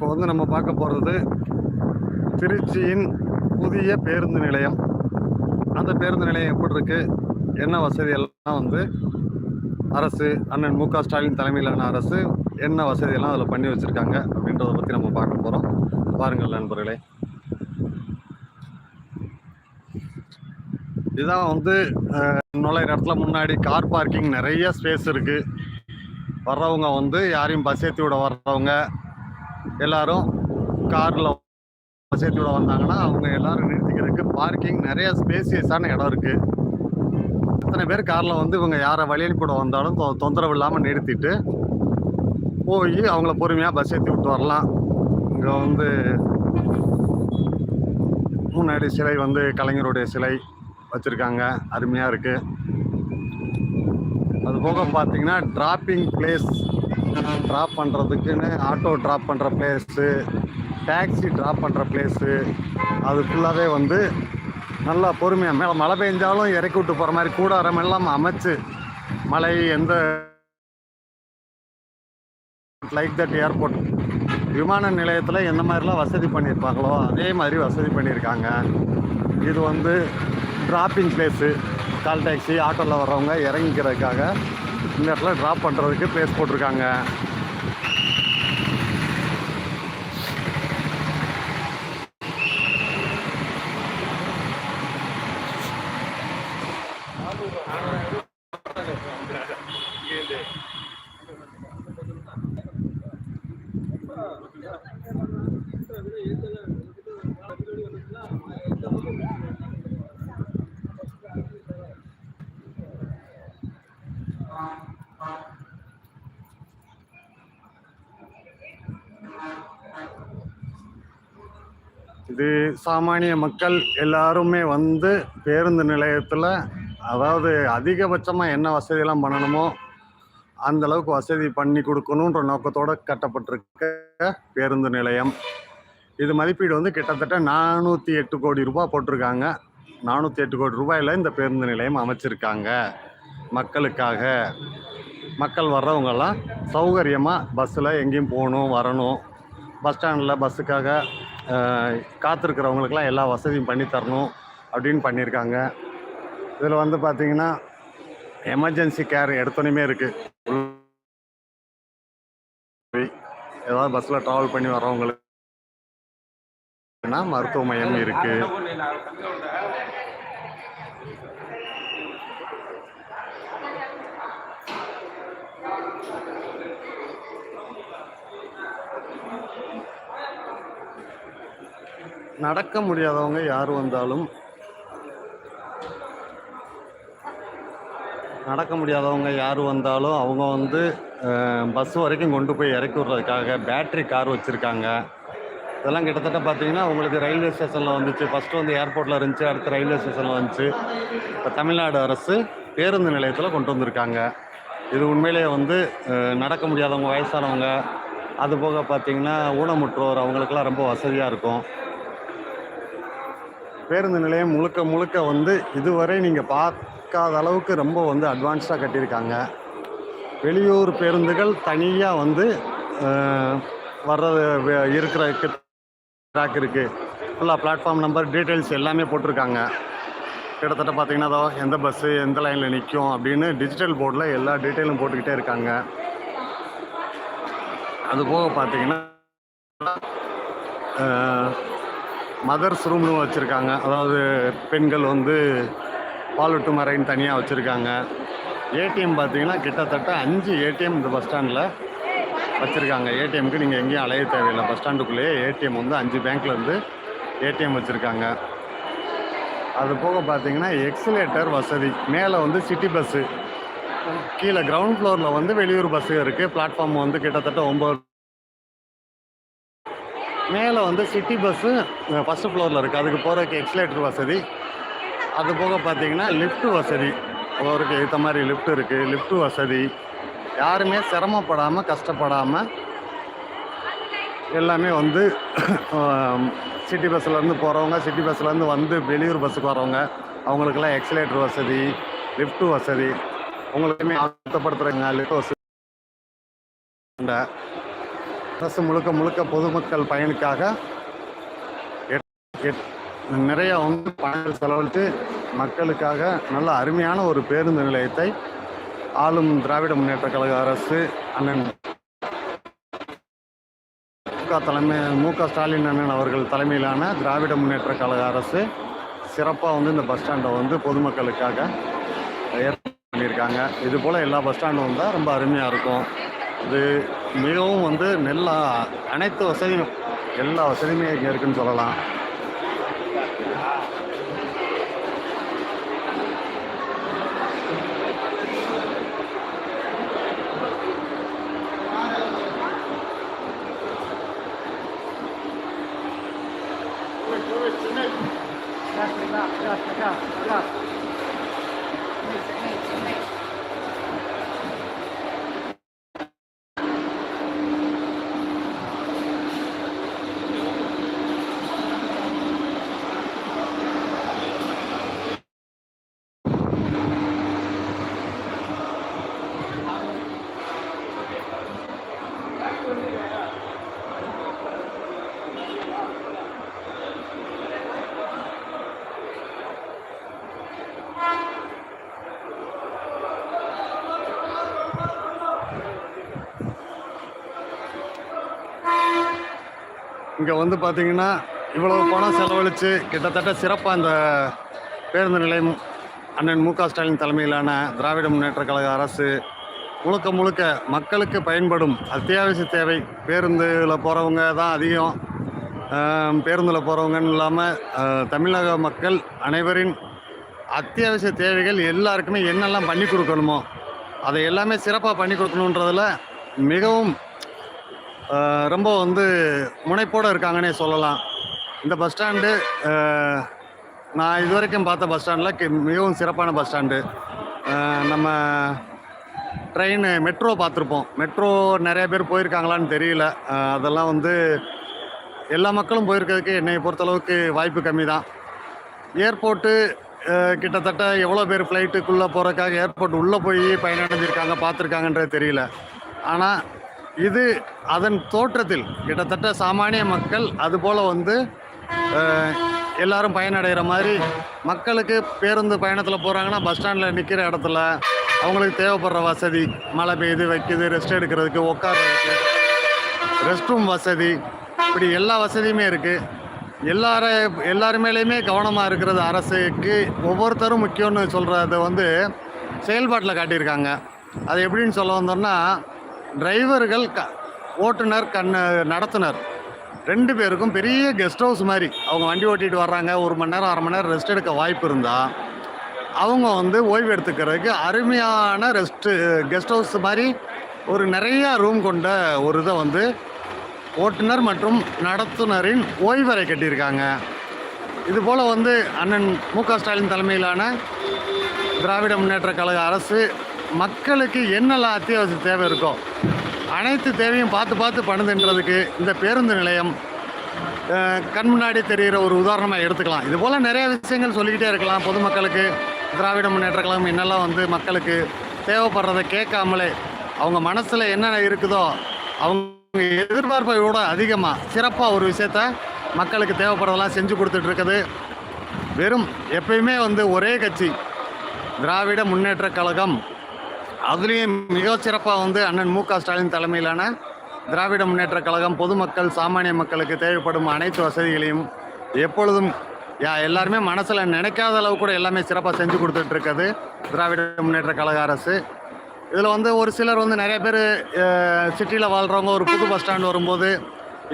இப்போ வந்து நம்ம பார்க்க போகிறது திருச்சியின் புதிய பேருந்து நிலையம். அந்த பேருந்து நிலையம் எப்படி இருக்கு? என்ன வசதி எல்லாம் வந்து அரசு அண்ணன் மு க ஸ்டாலின் தலைமையிலான அரசு என்ன வசதியெல்லாம் அதில் பண்ணி வச்சுருக்காங்க அப்படின்றத பற்றி நம்ம பார்க்க போகிறோம் பாருங்கள் நண்பர்களே. இதான் வந்து நுழையிற இடத்துல முன்னாடி கார் பார்க்கிங் நிறைய ஸ்பேஸ் இருக்குது வர்றவங்க வந்து யாரையும் பஸ் ஏற்றி விட வர்றவங்க எல்லாரும் காரில் பஸ் ஏற்றி விட வந்தாங்கன்னா அவங்க எல்லாரும் நிறுத்திக்கிறதுக்கு பார்க்கிங் நிறைய ஸ்பேசியஸான இடம் இருக்குது எத்தனை பேர் காரில் வந்து இவங்க யாரை வழியில் கூட வந்தாலும் தொ- தொந்தரவு இல்லாமல் நிறுத்திட்டு போய் அவங்கள பொறுமையாக பஸ் ஏற்றி விட்டு வரலாம். இங்கே வந்து முன்னாடி சிலை வந்து கலைஞருடைய சிலை வச்சுருக்காங்க. அருமையாக இருக்குது அது போக பார்த்தீங்கன்னா டிராப்பிங் பிளேஸ் ட்ராப் பண்ணுறதுக்குன்னு ஆட்டோ ட்ராப் பண்ணுற பிளேஸு டாக்ஸி ட்ராப் பண்ணுற பிளேஸு அது ஃபுல்லாகவே வந்து நல்லா பொறுமையாக மேலே மழை பெஞ்சாலும் இறக்கி விட்டு போகிற மாதிரி கூடாரம் எல்லாம் அமைச்சு மழை எந்த லைக் தட் ஏர்போர்ட் விமான நிலையத்தில் எந்த மாதிரிலாம் வசதி பண்ணியிருப்பாங்களோ அதே மாதிரி வசதி பண்ணியிருக்காங்க. இது வந்து ட்ராப்பிங் பிளேஸு கால் டாக்ஸி ஆட்டோவில் வர்றவங்க இறங்கிக்கிறதுக்காக இந்த இடத்துல ட்ராப் பண்ணுறதுக்கு பிளேஸ் போட்டிருக்காங்க இது சாமானிய மக்கள் எல்லாருமே வந்து பேருந்து நிலையத்தில் அதாவது அதிகபட்சமாக என்ன வசதியெல்லாம் பண்ணணுமோ அந்த அளவுக்கு வசதி பண்ணி கொடுக்கணுன்ற நோக்கத்தோடு கட்டப்பட்டிருக்க பேருந்து நிலையம். இது மதிப்பீடு வந்து கிட்டத்தட்ட நானூற்றி எட்டு கோடி ரூபாய் போட்டிருக்காங்க. நானூற்றி எட்டு கோடி ரூபாயில் இந்த பேருந்து நிலையம் அமைச்சிருக்காங்க மக்களுக்காக. மக்கள் வர்றவங்கெல்லாம் சௌகரியமாக பஸ்ஸில் எங்கேயும் போகணும் வரணும். பஸ் ஸ்டாண்டில் பஸ்ஸுக்காக காத்திருக்கிறவங்களுக்கெல்லாம் எல்லா வசதியும் பண்ணி தரணும் அப்படின்னு பண்ணியிருக்காங்க. இதில் வந்து பார்த்திங்கன்னா எமர்ஜென்சி கேர் எடுத்தோனையுமே இருக்குது ஏதாவது பஸ்ஸில் ட்ராவல் பண்ணி வர்றவங்களுக்கு மருத்துவ மையம் இருக்குது நடக்க முடியாதவங்க யார் வந்தாலும் நடக்க முடியாதவங்க யார் வந்தாலும் அவங்க வந்து பஸ் வரைக்கும் கொண்டு போய் இறக்கி விட்றதுக்காக பேட்ரி கார் வச்சுருக்காங்க. இதெல்லாம் கிட்டத்தட்ட பார்த்தீங்கன்னா உங்களுக்கு ரயில்வே ஸ்டேஷனில் வந்துச்சு. ஃபஸ்ட்டு வந்து ஏர்போர்ட்டில் இருந்துச்சு அடுத்து ரயில்வே ஸ்டேஷனில் வந்துச்சு. இப்போ தமிழ்நாடு அரசு பேருந்து நிலையத்தில் கொண்டு வந்திருக்காங்க. இது உண்மையிலேயே வந்து நடக்க முடியாதவங்க வயசானவங்க அது போக பார்த்திங்கன்னா ஊனமுற்றோர் அவங்களுக்கெல்லாம் ரொம்ப வசதியாக இருக்கும். பேருந்து நிலையம் முழுக்க முழுக்க வந்து இதுவரை நீங்கள் பார்க்காத அளவுக்கு ரொம்ப வந்து அட்வான்ஸ்டாக கட்டியிருக்காங்க. வெளியூர் பேருந்துகள் தனியாக வந்து வர்றது இருக்கிற ட்ராக் இருக்குது ஃபுல்லாக பிளாட்ஃபார்ம் நம்பர் டீட்டெயில்ஸ் எல்லாமே போட்டிருக்காங்க. கிட்டத்தட்ட பார்த்தீங்கன்னா அதோ எந்த பஸ்ஸு எந்த லைனில் நிற்கும் அப்படின்னு டிஜிட்டல் போர்டில் எல்லா டீட்டெயிலும் போட்டுக்கிட்டே இருக்காங்க. அதுபோக பார்த்தீங்கன்னா மதர்ஸ் ரூம்னு வச்சுருக்காங்க. அதாவது பெண்கள் வந்து பாலூட்டு மறைன்னு தனியாக வச்சுருக்காங்க. ஏடிஎம் பார்த்தீங்கன்னா கிட்டத்தட்ட அஞ்சு ஏடிஎம் இந்த பஸ் ஸ்டாண்டில் வச்சுருக்காங்க. ஏடிஎம்க்கு நீங்கள் எங்கேயும் அலைய தேவையில்லை. பஸ் ஸ்டாண்டுக்குள்ளேயே ஏடிஎம் வந்து அஞ்சு பேங்க்கில் இருந்து ஏடிஎம் வச்சுருக்காங்க. அது போக பார்த்தீங்கன்னா எக்ஸலேட்டர் வசதி. மேலே வந்து சிட்டி பஸ்ஸு. கீழே கிரவுண்ட் ஃப்ளோரில் வந்து வெளியூர் பஸ்ஸு இருக்குது பிளாட்ஃபார்ம் வந்து கிட்டத்தட்ட ஒம்பது மேலே வந்து சிட்டி பஸ்ஸு ஃபஸ்ட்டு ஃப்ளோரில் இருக்குது அதுக்கு போகிறதுக்கு எக்ஸலேட்டர் வசதி. அது போக பார்த்தீங்கன்னா லிஃப்ட்டு வசதி. அவருக்கு ஏற்ற மாதிரி லிஃப்ட் இருக்குது லிஃப்ட் வசதி. யாருமே சிரமப்படாமல் கஷ்டப்படாமல் எல்லாமே வந்து சிட்டி பஸ்ஸிலேருந்து போகிறவங்க சிட்டி பஸ்ஸிலேருந்து வந்து வெளியூர் பஸ்ஸுக்கு வரவங்க அவங்களுக்கெல்லாம் எக்ஸலேட்டர் வசதி லிஃப்ட் வசதி. உங்களுக்குமே ஆத்தப்படுத்துகிறேங்க லிஃப்ட் வசதி. அரசு முழுக்க முழுக்க பொதுமக்கள் பயனுக்காக நிறைய வந்து பணங்கள் செலவழித்து மக்களுக்காக நல்ல அருமையான ஒரு பேருந்து நிலையத்தை ஆளும் திராவிட முன்னேற்ற கழக அரசு அண்ணன் மு தலைமை மு க ஸ்டாலின் அண்ணன் அவர்கள் தலைமையிலான திராவிட முன்னேற்ற கழக அரசு சிறப்பாக வந்து இந்த பஸ் ஸ்டாண்டை வந்து பொதுமக்களுக்காக ஏற்பாடு பண்ணியிருக்காங்க. இது போல் எல்லா பஸ் ஸ்டாண்டும் வந்தால் ரொம்ப அருமையாக இருக்கும். இது மிகவும் வந்து நெல் அனைத்து வசதியும் எல்லா வசதியுமே இங்கே இருக்குன்னு சொல்லலாம். இங்கே வந்து பார்த்தீங்கன்னா இவ்வளவு பணம் செலவழித்து கிட்டத்தட்ட சிறப்பாக அந்த பேருந்து நிலையம் அண்ணன் மு க ஸ்டாலின் தலைமையிலான திராவிட முன்னேற்ற கழக அரசு முழுக்க முழுக்க மக்களுக்கு பயன்படும் அத்தியாவசிய தேவை. பேருந்தில் போகிறவங்க தான் அதிகம். பேருந்தில் போகிறவங்கன்னு இல்லாமல் தமிழக மக்கள் அனைவரின் அத்தியாவசிய தேவைகள் எல்லாருக்குமே என்னெல்லாம் பண்ணி கொடுக்கணுமோ அதை எல்லாமே சிறப்பாக பண்ணி கொடுக்கணுன்றதுல மிகவும் ரொம்ப வந்து முனைப்போடு இருக்காங்கன்னே சொல்லலாம். இந்த பஸ் ஸ்டாண்டு நான் இது வரைக்கும் பார்த்த பஸ் ஸ்டாண்டில் மிகவும் சிறப்பான பஸ் ஸ்டாண்டு. நம்ம ட்ரெயின் மெட்ரோ பார்த்துருப்போம். மெட்ரோ நிறைய பேர் போயிருக்காங்களான்னு தெரியல. அதெல்லாம் வந்து எல்லா மக்களும் போயிருக்கிறதுக்கு என்னை பொறுத்தளவுக்கு வாய்ப்பு கம்மி தான். ஏர்போர்ட்டு கிட்டத்தட்ட எவ்வளோ பேர் ஃப்ளைட்டுக்குள்ளே போகிறக்காக ஏர்போர்ட் உள்ளே போய் பயனடைஞ்சிருக்காங்க பார்த்துருக்காங்கன்றது தெரியல. ஆனால் இது அதன் தோற்றத்தில் கிட்டத்தட்ட சாமானிய மக்கள் அதுபோல் வந்து எல்லாரும் பயனடைகிற மாதிரி மக்களுக்கு பேருந்து பயணத்தில் போகிறாங்கன்னா பஸ் ஸ்டாண்டில் நிற்கிற இடத்துல அவங்களுக்கு தேவைப்படுற வசதி மழை பெய்யுது வைக்குது ரெஸ்ட் எடுக்கிறதுக்கு உட்காருக்கு ரெஸ்ட் ரூம் வசதி இப்படி எல்லா வசதியுமே இருக்குது எல்லார எல்லார் மேலேயுமே கவனமாக இருக்கிறது அரசுக்கு ஒவ்வொருத்தரும் முக்கியம்னு சொல்கிறத வந்து செயல்பாட்டில் காட்டியிருக்காங்க. அது எப்படின்னு சொல்ல வந்தோம்னா டிரைவர்கள் க ஓட்டுநர் கண் நடத்துனர். ரெண்டு பேருக்கும் பெரிய கெஸ்ட் ஹவுஸ் மாதிரி. அவங்க வண்டி ஓட்டிகிட்டு வர்றாங்க ஒரு மணி நேரம் அரை மணி நேரம் ரெஸ்ட் எடுக்க வாய்ப்பு இருந்தால் அவங்க வந்து ஓய்வு எடுத்துக்கிறதுக்கு அருமையான ரெஸ்ட்டு கெஸ்ட் ஹவுஸ் மாதிரி ஒரு நிறையா ரூம் கொண்ட ஒரு இதை வந்து ஓட்டுநர் மற்றும் நடத்துனரின் ஓய்வறை கட்டியிருக்காங்க. இதுபோல் வந்து அண்ணன் மு க ஸ்டாலின் தலைமையிலான திராவிட முன்னேற்ற கழக அரசு மக்களுக்கு என்னெல்லாம் அத்தியாவசிய தேவை இருக்கோ அனைத்து தேவையும் பார்த்து பார்த்து பண்ணுதுன்றதுக்கு இந்த பேருந்து நிலையம் கண் முன்னாடி தெரிகிற ஒரு உதாரணமாக எடுத்துக்கலாம். இது போல் நிறைய விஷயங்கள் சொல்லிக்கிட்டே இருக்கலாம். பொதுமக்களுக்கு திராவிட முன்னேற்ற கழகம் என்னெல்லாம் வந்து மக்களுக்கு தேவைப்படுறதை கேட்காமலே அவங்க மனசில் என்னென்ன இருக்குதோ அவங்க எதிர்பார்ப்பை விட அதிகமாக சிறப்பாக ஒரு விஷயத்த மக்களுக்கு தேவைப்படுறதெல்லாம் செஞ்சு கொடுத்துட்ருக்குது வெறும் எப்பயுமே வந்து ஒரே கட்சி திராவிட முன்னேற்ற கழகம் அதுலேயும் மிக சிறப்பாக வந்து அண்ணன் மு க. ஸ்டாலின் தலைமையிலான திராவிட முன்னேற்ற கழகம் பொதுமக்கள் சாமானிய மக்களுக்கு தேவைப்படும் அனைத்து வசதிகளையும் எப்பொழுதும் யா எல்லாருமே மனசில் நினைக்காத அளவு கூட எல்லாமே சிறப்பாக செஞ்சு கொடுத்துட்டு இருக்குது திராவிட முன்னேற்ற கழக அரசு. இதில் வந்து ஒரு சிலர் வந்து நிறைய பேர் சிட்டியில் வாழ்கிறவங்க ஒரு புது பஸ் ஸ்டாண்ட் வரும்போது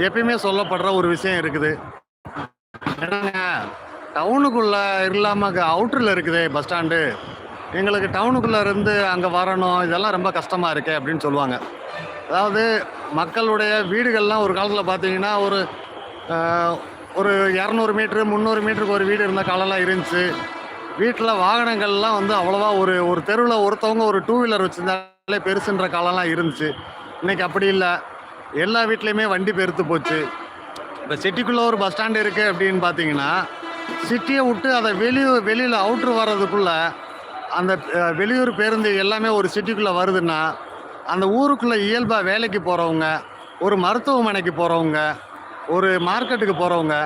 எப்பயுமே சொல்லப்படுற ஒரு விஷயம் இருக்குது. என்னங்க டவுனுக்குள்ளே இல்லாமல் அவுட்டரில் இருக்குது பஸ் ஸ்டாண்டு. எங்களுக்கு டவுனுக்குள்ளே இருந்து அங்கே வரணும் இதெல்லாம் ரொம்ப கஷ்டமாக இருக்கே அப்படின்னு சொல்லுவாங்க. அதாவது மக்களுடைய வீடுகள்லாம் ஒரு காலத்தில் பார்த்தீங்கன்னா ஒரு ஒரு இரநூறு மீட்ரு முந்நூறு மீட்டருக்கு ஒரு வீடு இருந்த காலம்லாம் இருந்துச்சு. வீட்டில் வாகனங்கள்லாம் வந்து அவ்வளோவா ஒரு ஒரு தெருவில் ஒருத்தவங்க ஒரு டூ வீலர் வச்சுருந்தாலே பெருசுன்ற காலம்லாம் இருந்துச்சு. இன்றைக்கி அப்படி இல்லை. எல்லா வீட்லேயுமே வண்டி பெருத்து போச்சு. இப்போ சிட்டிக்குள்ளே ஒரு பஸ் ஸ்டாண்ட் இருக்குது அப்படின்னு பார்த்தீங்கன்னா சிட்டியை விட்டு அதை வெளியூர் வெளியில் அவுட்ரு வர்றதுக்குள்ளே அந்த வெளியூர் பேருந்து எல்லாமே ஒரு சிட்டிக்குள்ளே வருதுன்னா அந்த ஊருக்குள்ளே இயல்பாக வேலைக்கு போகிறவங்க ஒரு மருத்துவமனைக்கு போகிறவங்க ஒரு மார்க்கெட்டுக்கு போகிறவங்க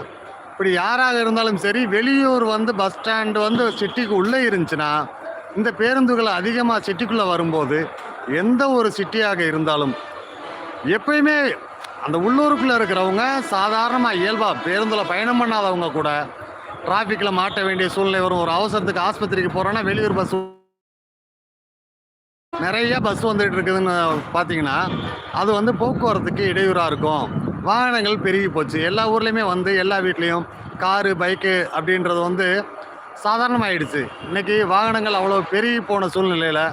இப்படி யாராக இருந்தாலும் சரி வெளியூர் வந்து பஸ் ஸ்டாண்டு வந்து சிட்டிக்கு உள்ளே இருந்துச்சுன்னா இந்த பேருந்துகள் அதிகமாக சிட்டிக்குள்ளே வரும்போது எந்த ஒரு சிட்டியாக இருந்தாலும் எப்பயுமே அந்த உள்ளூருக்குள்ளே இருக்கிறவங்க சாதாரணமாக இயல்பாக பேருந்தில் பயணம் பண்ணாதவங்க கூட டிராஃபிக்கில் மாட்ட வேண்டிய சூழ்நிலை வரும். ஒரு அவசரத்துக்கு ஆஸ்பத்திரிக்கு போகிறோன்னா வெளியூர் பஸ் நிறைய பஸ் வந்துட்டு இருக்குதுன்னு பார்த்தீங்கன்னா அது வந்து போக்குவரத்துக்கு இடையூறாக இருக்கும். வாகனங்கள் பெருகி போச்சு. எல்லா ஊர்லேயுமே வந்து எல்லா வீட்லேயும் காரு பைக்கு அப்படின்றது வந்து சாதாரணமாகிடுச்சு இன்னைக்கு வாகனங்கள் அவ்வளோ பெருகி போன சூழ்நிலையில்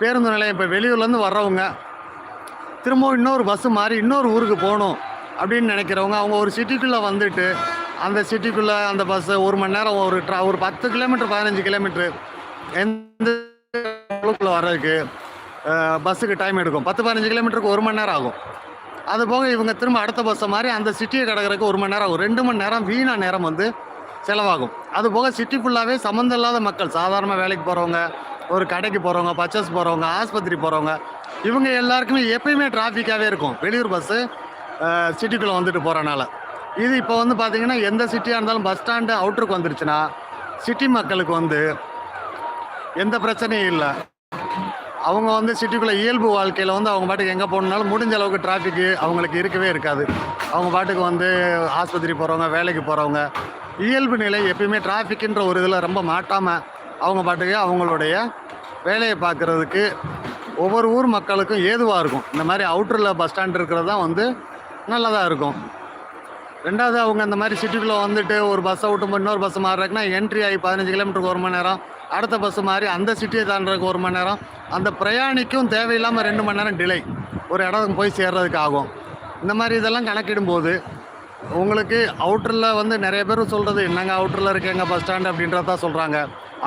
பேருந்து நிலையம் இப்போ வெளியூர்லேருந்து வர்றவங்க திரும்பவும் இன்னொரு பஸ்ஸு மாறி இன்னொரு ஊருக்கு போகணும் அப்படின்னு நினைக்கிறவங்க அவங்க ஒரு சிட்டிக்குள்ளே வந்துட்டு அந்த சிட்டிக்குள்ளே அந்த பஸ்ஸு ஒரு மணி நேரம் ஒரு ட்ரா ஒரு பத்து கிலோமீட்டர் பதினஞ்சு கிலோமீட்ரு எந்த வர்றதுக்கு பஸ்ஸுக்கு டைம் எடுக்கும். பத்து பதினஞ்சு கிலோமீட்டருக்கு ஒரு மணி நேரம் ஆகும். அது போக இவங்க திரும்ப அடுத்த பஸ்ஸை மாதிரி அந்த சிட்டியை கிடக்கிறதுக்கு ஒரு மணி நேரம் ஆகும். ரெண்டு மணி நேரம் வீணாக நேரம் வந்து செலவாகும். அது போக சிட்டி ஃபுல்லாகவே சம்மந்தம் இல்லாத மக்கள் சாதாரண வேலைக்கு போகிறவங்க ஒரு கடைக்கு போகிறவங்க பர்ச்சேஸ் போகிறவங்க ஆஸ்பத்திரி போகிறவங்க இவங்க எல்லாருக்குமே எப்பயுமே டிராஃபிக்காகவே இருக்கும். வெளியூர் பஸ்ஸு சிட்டிக்குள்ளே வந்துட்டு போகிறனால இது இப்போ வந்து பார்த்தீங்கன்னா எந்த சிட்டியாக இருந்தாலும் பஸ் ஸ்டாண்டு அவுட்டருக்கு வந்துருச்சுன்னா சிட்டி மக்களுக்கு வந்து எந்த பிரச்சனையும் இல்லை. அவங்க வந்து சிட்டிக்குள்ளே இயல்பு வாழ்க்கையில் வந்து அவங்க பாட்டுக்கு எங்கே போகணுனாலும் முடிஞ்ச அளவுக்கு டிராஃபிக்கு அவங்களுக்கு இருக்கவே இருக்காது. அவங்க பாட்டுக்கு வந்து ஆஸ்பத்திரி போகிறவங்க வேலைக்கு போகிறவங்க இயல்பு நிலை எப்பயுமே டிராஃபிக்குன்ற ஒரு இதில் ரொம்ப மாட்டாமல் அவங்க பாட்டுக்கு அவங்களுடைய வேலையை பார்க்குறதுக்கு ஒவ்வொரு ஊர் மக்களுக்கும் ஏதுவாக இருக்கும். இந்த மாதிரி அவுட்டரில் பஸ் ஸ்டாண்ட் இருக்கிறது தான் வந்து நல்லதாக இருக்கும். ரெண்டாவது அவங்க அந்த மாதிரி சிட்டிக்குள்ளே வந்துட்டு ஒரு பஸ்ஸை விட்டு இன்னொரு பஸ் மாறுறாங்கன்னா என்ட்ரி ஆகி பதினஞ்சு கிலோமீட்டருக்கு ஒரு மணி நேரம். அடுத்த பஸ் மாறி அந்த சிட்டியை தாண்டுறதுக்கு ஒரு மணி நேரம். அந்த பிரயாணிக்கும் தேவையில்லாமல் ரெண்டு மணி நேரம் டிலே ஒரு இடம் போய் சேர்றதுக்கு ஆகும். இந்த மாதிரி இதெல்லாம் கணக்கிடும்போது உங்களுக்கு அவுட்டரில் வந்து நிறைய பேர் சொல்கிறது என்னங்க அவுட்டரில் இருக்கேங்க பஸ் ஸ்டாண்ட் அப்படின்றத தான் சொல்கிறாங்க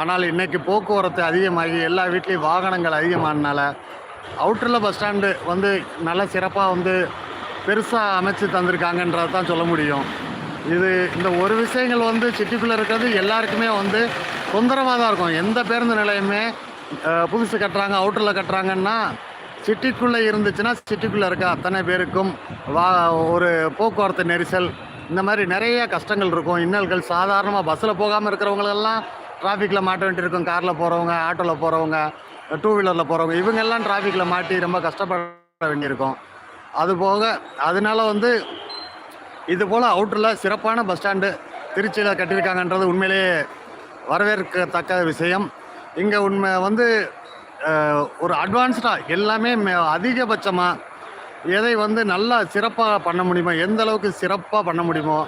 ஆனால் இன்றைக்கி போக்குவரத்து அதிகமாகி எல்லா வீட்லேயும் வாகனங்கள் அதிகமானனால அவுட்டரில் பஸ் ஸ்டாண்டு வந்து நல்லா சிறப்பாக வந்து பெருசாக அமைச்சு தந்திருக்காங்கன்றது தான் சொல்ல முடியும். இது இந்த ஒரு விஷயங்கள் வந்து சிட்டிக்குள்ளே இருக்கிறது எல்லாருக்குமே வந்து தொந்தரவாக தான் இருக்கும். எந்த பேருந்து நிலையமே புதுசு கட்டுறாங்க அவுட்டரில் கட்டுறாங்கன்னா சிட்டிக்குள்ளே இருந்துச்சுன்னா சிட்டிக்குள்ளே இருக்க அத்தனை பேருக்கும் வா ஒரு போக்குவரத்து நெரிசல் இந்த மாதிரி நிறைய கஷ்டங்கள் இருக்கும். இன்னல்கள் சாதாரணமாக பஸ்ஸில் போகாமல் இருக்கிறவங்களெல்லாம் டிராஃபிக்கில் மாட்ட வேண்டியிருக்கும். காரில் போகிறவங்க ஆட்டோவில் போகிறவங்க டூ வீலரில் போகிறவங்க இவங்கெல்லாம் டிராஃபிக்கில் மாட்டி ரொம்ப கஷ்டப்பட வேண்டியிருக்கும். அது போக அதனால வந்து இது போல் அவுட்டரில் சிறப்பான பஸ் ஸ்டாண்டு திருச்சியில் கட்டியிருக்காங்கன்றது உண்மையிலேயே வரவேற்கத்தக்க விஷயம். இங்கே உண்மை வந்து ஒரு அட்வான்ஸ்டாக எல்லாமே அதிகபட்சமாக எதை வந்து நல்லா சிறப்பாக பண்ண முடியுமோ எந்த அளவுக்கு சிறப்பாக பண்ண முடியுமோ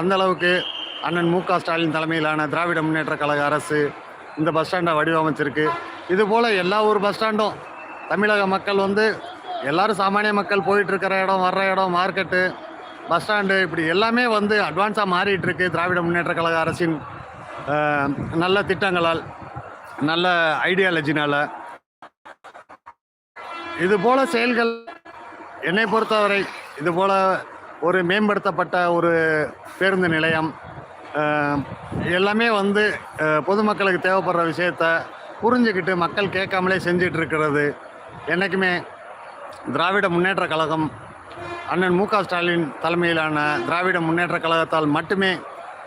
அந்த அளவுக்கு அண்ணன் மு க ஸ்டாலின் தலைமையிலான திராவிட முன்னேற்ற கழக அரசு இந்த பஸ் ஸ்டாண்டை வடிவமைச்சிருக்கு. இதுபோல் எல்லா ஊர் பஸ் ஸ்டாண்டும் தமிழக மக்கள் வந்து எல்லாரும் சாமானிய மக்கள் போயிட்டு இருக்கிற இடம் வர்ற இடம் மார்க்கெட்டு பஸ் ஸ்டாண்டு இப்படி எல்லாமே வந்து அட்வான்ஸாக மாறிட்டு இருக்கு திராவிட முன்னேற்ற கழக அரசின் நல்ல திட்டங்களால் நல்ல ஐடியாலஜினால் இது போல் செயல்கள் என்னை பொறுத்தவரை இது போல் ஒரு மேம்படுத்தப்பட்ட ஒரு பேருந்து நிலையம் எல்லாமே வந்து பொதுமக்களுக்கு தேவைப்படுற விஷயத்த புரிஞ்சுக்கிட்டு மக்கள் கேட்காமலே செஞ்சிட்ருக்கிறது என்றைக்குமே திராவிட முன்னேற்ற கழகம் அண்ணன் மு க. ஸ்டாலின் தலைமையிலான திராவிட முன்னேற்ற கழகத்தால் மட்டுமே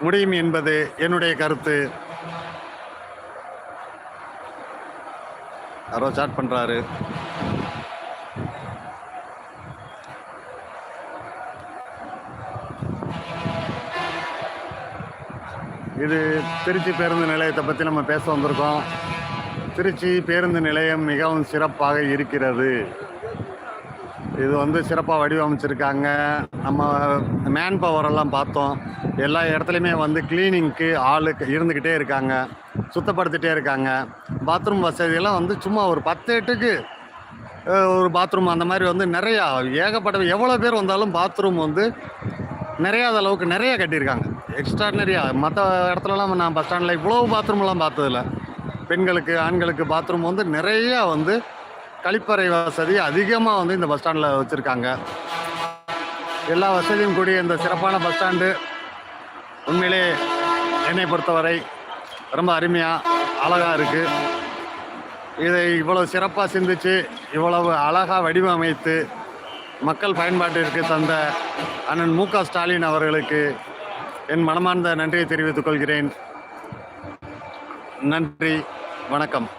முடியும் என்பது என்னுடைய கருத்து. யாரோ சாட் பண்ணுறாரு இது திருச்சி பேருந்து நிலையத்தை பற்றி நம்ம பேச வந்திருக்கோம். திருச்சி பேருந்து நிலையம் மிகவும் சிறப்பாக இருக்கிறது. இது வந்து சிறப்பாக வடிவமைச்சிருக்காங்க. நம்ம மேன் பவர் எல்லாம் பார்த்தோம். எல்லா இடத்துலையுமே வந்து கிளீனிங்க்கு ஆள் இருந்துக்கிட்டே இருக்காங்க. சுத்தப்படுத்திகிட்டே இருக்காங்க. பாத்ரூம் வசதியெல்லாம் வந்து சும்மா ஒரு பத்து எட்டுக்கு ஒரு பாத்ரூம் அந்த மாதிரி வந்து நிறையா ஏகப்பட்ட எவ்வளோ பேர் வந்தாலும் பாத்ரூம் வந்து நிறையாத அளவுக்கு நிறைய கட்டியிருக்காங்க. எக்ஸ்ட்ராடினரியாக மற்ற இடத்துலலாம் நான் பஸ் ஸ்டாண்டில் இவ்வளோ பாத்ரூம்லாம் பார்த்ததில்ல. பெண்களுக்கு ஆண்களுக்கு பாத்ரூம் வந்து நிறையா வந்து கழிப்பறை வசதி அதிகமாக வந்து இந்த பஸ் ஸ்டாண்டில் வச்சுருக்காங்க. எல்லா வசதியும் கூடிய இந்த சிறப்பான பஸ் ஸ்டாண்டு உண்மையிலே என்னை பொறுத்தவரை ரொம்ப அருமையாக அழகாக இருக்குது இதை இவ்வளோ சிறப்பாக சிந்திச்சு இவ்வளவு அழகாக வடிவமைத்து மக்கள் பயன்பாட்டிற்கு தந்த அண்ணன் மு க ஸ்டாலின் அவர்களுக்கு என் மனமார்ந்த நன்றியை தெரிவித்துக் கொள்கிறேன். நன்றி வணக்கம்.